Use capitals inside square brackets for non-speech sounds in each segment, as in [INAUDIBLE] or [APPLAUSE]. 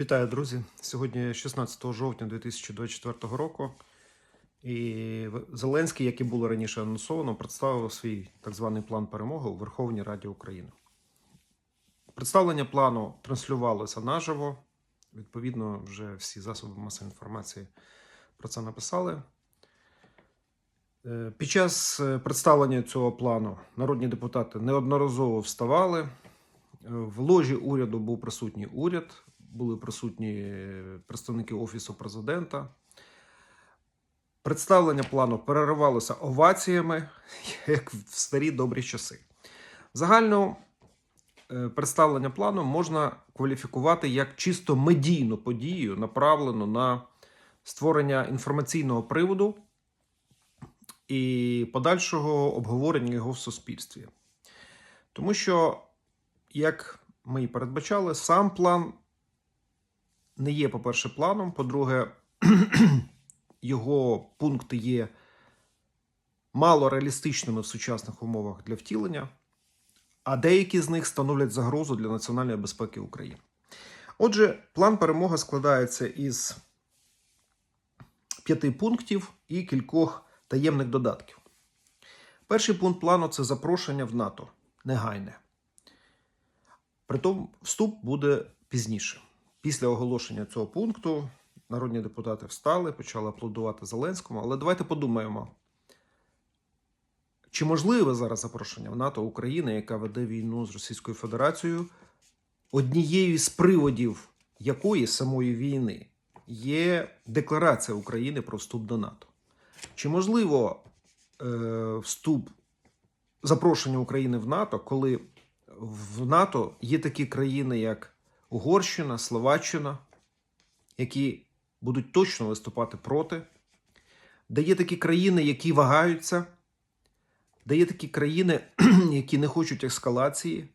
Вітаю, друзі! Сьогодні 16 жовтня 2024 року. І Зеленський, як і було раніше анонсовано, представив свій так званий план перемоги у Верховній Раді України. Представлення плану транслювалося наживо. Відповідно, вже всі засоби масової інформації про це написали. Е, Під час е, представлення цього плану народні депутати неодноразово вставали. Е, В ложі уряду був присутній уряд, були присутні представники Офісу президента. Представлення плану переривалося оваціями, [LAUGHS] як в старі добрі часи. Загально е, представлення плану можна кваліфікувати як чисто медійну подію, направлену на створення інформаційного приводу і подальшого обговорення його в суспільстві. Тому що, як ми і передбачали, сам план не є, по-перше, планом. По-друге, [CLEARS THROAT] його пункти є мало реалістичними в сучасних умовах для втілення, а деякі з них становлять загрозу для національної безпеки України. Отже, план перемоги складається із п'яти пунктів і кількох таємних додатків. Перший пункт плану це запрошення в НАТО негайне. Притом вступ буде пізніше. Після оголошення цього пункту народні депутати встали, почали аплодувати Зеленському. Але давайте подумаємо, чи можливе зараз запрошення в НАТО України, яка веде війну з Російською Федерацією, однією з приводів якої самої війни є декларація України про вступ до НАТО? Чи можливо е, вступ запрошення України в НАТО, коли в НАТО є такі країни, як Угорщина, Словаччина, які будуть точно виступати проти, де є такі країни, які вагаються, де є такі країни, [CLEARS THROAT] які не хочуть ескалації,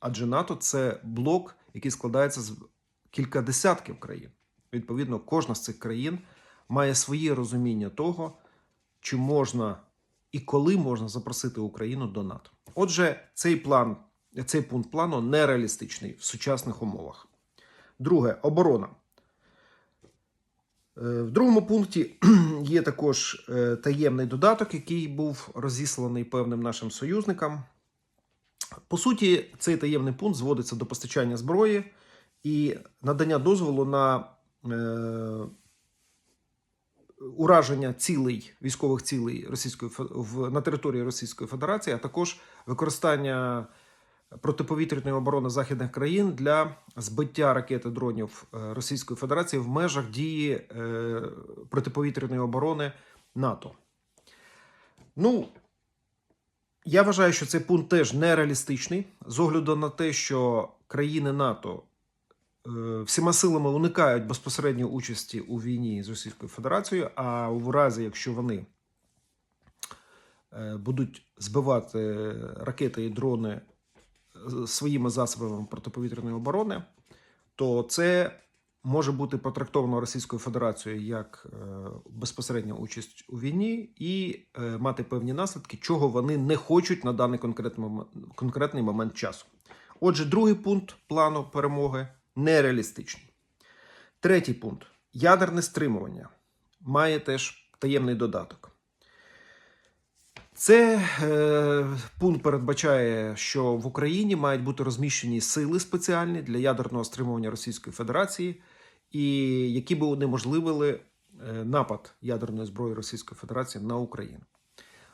адже НАТО це блок, який складається з кілька десятків країн. Відповідно, кожна з цих країн має своє розуміння того, чи можна і коли можна запросити Україну до НАТО. Отже, цей план, цей пункт плану нереалістичний в сучасних умовах. Друге оборона. Е, В другому пункті [CLEARS THROAT] є також е, таємний додаток, який був розісланий певним нашим союзникам. По суті, цей таємний пункт зводиться до постачання зброї і надання дозволу на е, ураження цілей військових цілей Російської на території Російської Федерації, а також використання протиповітряної оборони західних країн для збиття ракет і дронів е, Російської Федерації в межах дії е, протиповітряної оборони НАТО. Ну, я вважаю, що цей пункт теж нереалістичний з огляду на те, що країни НАТО е, всіма силами уникають безпосередньої участі у війні з Російською Федерацією, а у разі, якщо вони будуть збивати ракети і дрони своїми засобами протиповітряної оборони, то це може бути потрактовано Російською Федерацією як е, безпосередня участь у війні і е, мати певні наслідки, чого вони не хочуть на даний конкретний момент часу. Отже, другий пункт плану перемоги нереалістичний. Третій пункт ядерне стримування має теж таємний додаток. Це е, пункт передбачає, що в Україні мають бути розміщені сили спеціальні для ядерного стримування Російської Федерації, і які би унеможливили е, напад ядерної зброї Російської Федерації на Україну.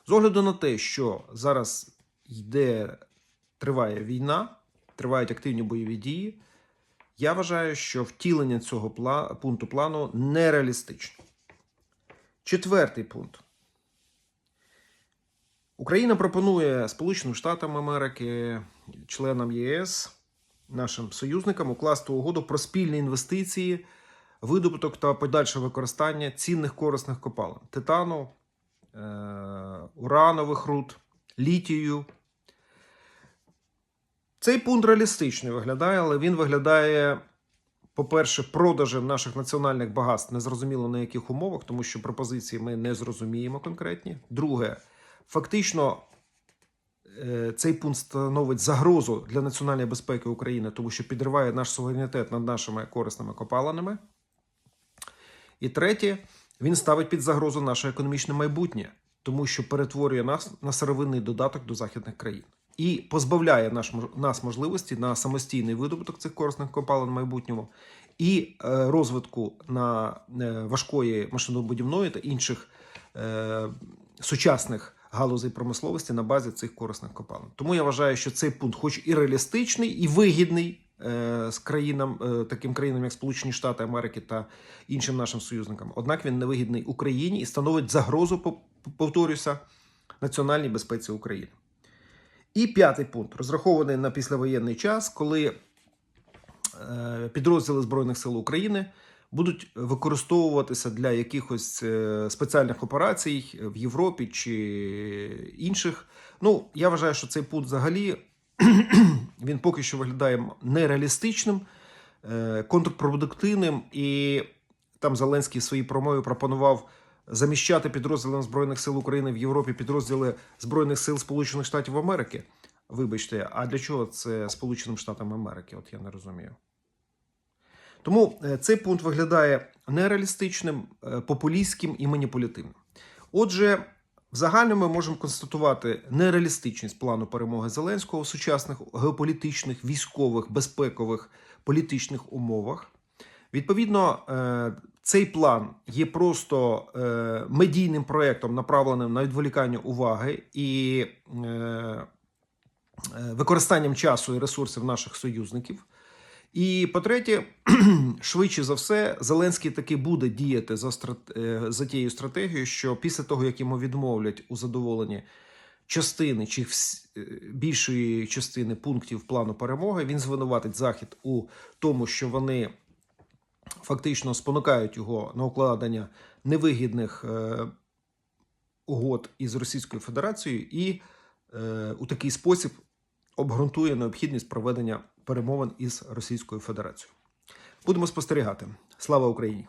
З огляду на те, що зараз йде триває війна, тривають активні бойові дії, я вважаю, що втілення цього пункту плану нереалістично. Четвертий пункт. Україна пропонує Сполученим Штатам Америки, членам ЄС, нашим союзникам укласти угоду про спільні інвестиції, видобуток та подальше використання цінних корисних копалин титану, е- уранових руд, літію. Цей пункт реалістичний виглядає, але він виглядає, по-перше, продажем наших національних багатств незрозуміло на яких умовах, тому що пропозиції ми не зрозуміємо конкретні. Друге, фактично е, цей пункт становить загрозу для національної безпеки України, тому що підриває наш суверенітет над нашими корисними копалинами. І третє, він ставить під загрозу наше економічне майбутнє, тому що перетворює нас на сировинний додаток до західних країн і позбавляє наш, нас можливості на самостійний видобуток цих корисних копалин в майбутньому і е, розвитку на е, важкої машинобудівної та інших е, сучасних галузей промисловості на базі цих корисних копалин. Тому я вважаю, що цей пункт, хоч і реалістичний, і вигідний е, з країнам, е, таким країнам, як Сполучені Штати Америки та іншим нашим союзникам. Однак він невигідний Україні і становить загрозу, пов- повторюся, національній безпеці України. І п'ятий пункт розрахований на післявоєнний час, коли е, підрозділи Збройних сил України будуть використовуватися для якихось е, спеціальних операцій в Європі чи інших. Ну, я вважаю, що цей пункт взагалі [CLEARS THROAT] він поки що виглядає нереалістичним, е, контрпродуктивним, і там Зеленський в своїй промові пропонував заміщати підрозділам Збройних сил України в Європі підрозділи Збройних сил Сполучених Штатів Америки. Вибачте, а для чого це Сполученим Штатам Америки? От я не розумію. Тому е, цей пункт виглядає нереалістичним, е, популістським і маніпулятивним. Отже, в загальному ми можемо констатувати нереалістичність плану перемоги Зеленського в сучасних геополітичних, військових, безпекових, політичних умовах. Відповідно, е, цей план є просто медійним проєктом, направленим на відволікання уваги і використанням часу і ресурсів наших союзників. І по-третє, [CLEARS THROAT] швидше за все, Зеленський таки буде діяти за, страт... е, за тією стратегією, що після того, як йому відмовлять у задоволенні частини чи вс... е, більшої частини пунктів плану перемоги, він звинуватить Захід у тому, що вони фактично спонукають його на укладення невигідних е, угод із Російською Федерацією і е, у такий спосіб обґрунтує необхідність проведення перемовин із Російською Федерацією. Будемо спостерігати. Слава Україні!